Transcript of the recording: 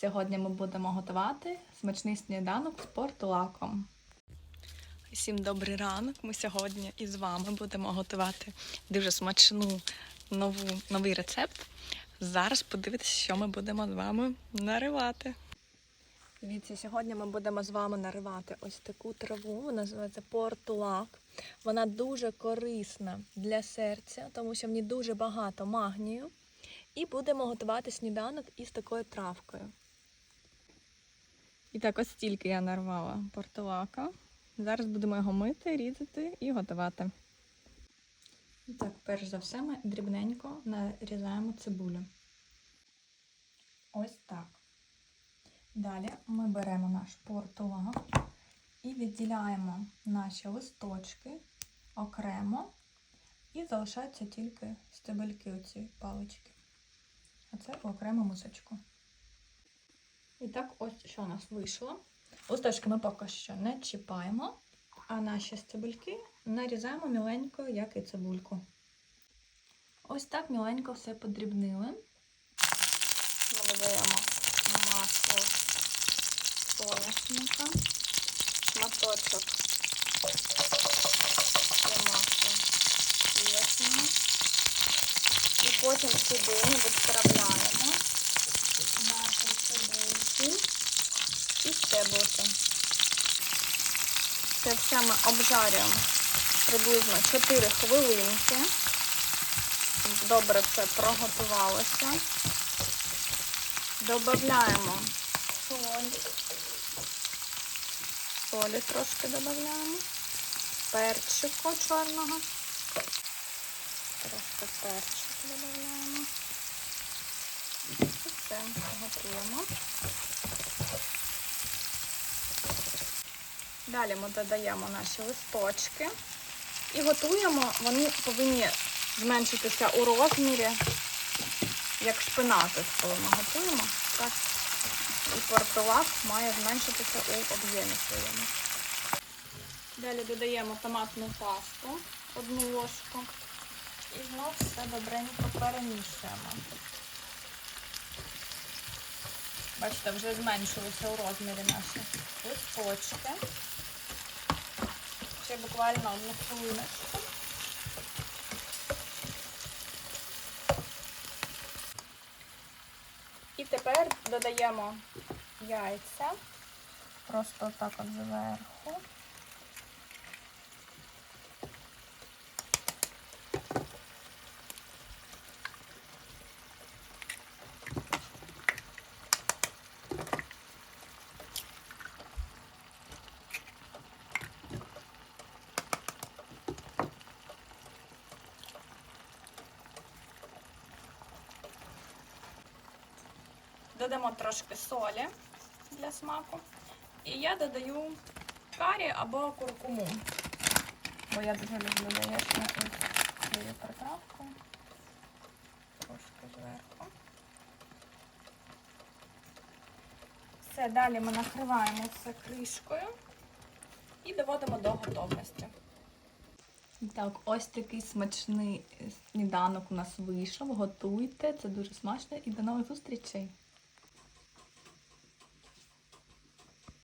Сьогодні ми будемо готувати смачний сніданок з портулаком. Всім добрий ранок. Ми сьогодні із вами будемо готувати дуже смачну нову, новий рецепт. Зараз подивитися, що ми будемо з вами наривати. Дивіться, сьогодні ми будемо з вами наривати ось таку траву, вона називається портулак. Вона дуже корисна для серця, тому що в ній дуже багато магнію. І будемо готувати сніданок із такою травкою. І так, ось стільки я нарвала портулака. Зараз будемо його мити, різати і готувати. І так, перш за все, ми дрібненько нарізаємо цибулю. Ось так. Далі ми беремо наш портулак і відділяємо наші листочки окремо, і залишаються тільки стебельки оці палички. А це в окрему мисочку. І так, ось що у нас вийшло. Листочки ми поки що не чіпаємо, а наші стебельки нарізаємо міленько, як і цибульку. Ось так міленько все подрібнили. Ми додаємо масло соняшника, шматочок масло сливочного. І потім сюди відправляємо наші цибульки і стеблики. Це все ми обжарюємо приблизно 4 хвилинки. Добре все проготувалося. Добавляємо солі. Солі трошки додаємо. Перчику чорного. Трошки перчику додаємо. Все готуємо. Далі ми додаємо наші листочки і готуємо. Вони повинні зменшитися у розмірі, як шпинати, коли ми готуємо. Так і портулак має зменшитися у об'ємі своєму. Далі додаємо томатну пасту, одну ложку. І знов все добренько перемішуємо. Бачите, вже зменшилися у розмірі наші листочки. Ще буквально одну хвилиночку. І тепер додаємо яйця. Просто так от зверху. Додамо трошки солі для смаку. І я додаю карі або куркуму. Бо я дуже люблю яєчню із цією приправкою. Трошки зверху. Все, далі ми накриваємо це кришкою і доводимо до готовності. Так, ось такий смачний сніданок у нас вийшов. Готуйте, це дуже смачно і до нових зустрічей!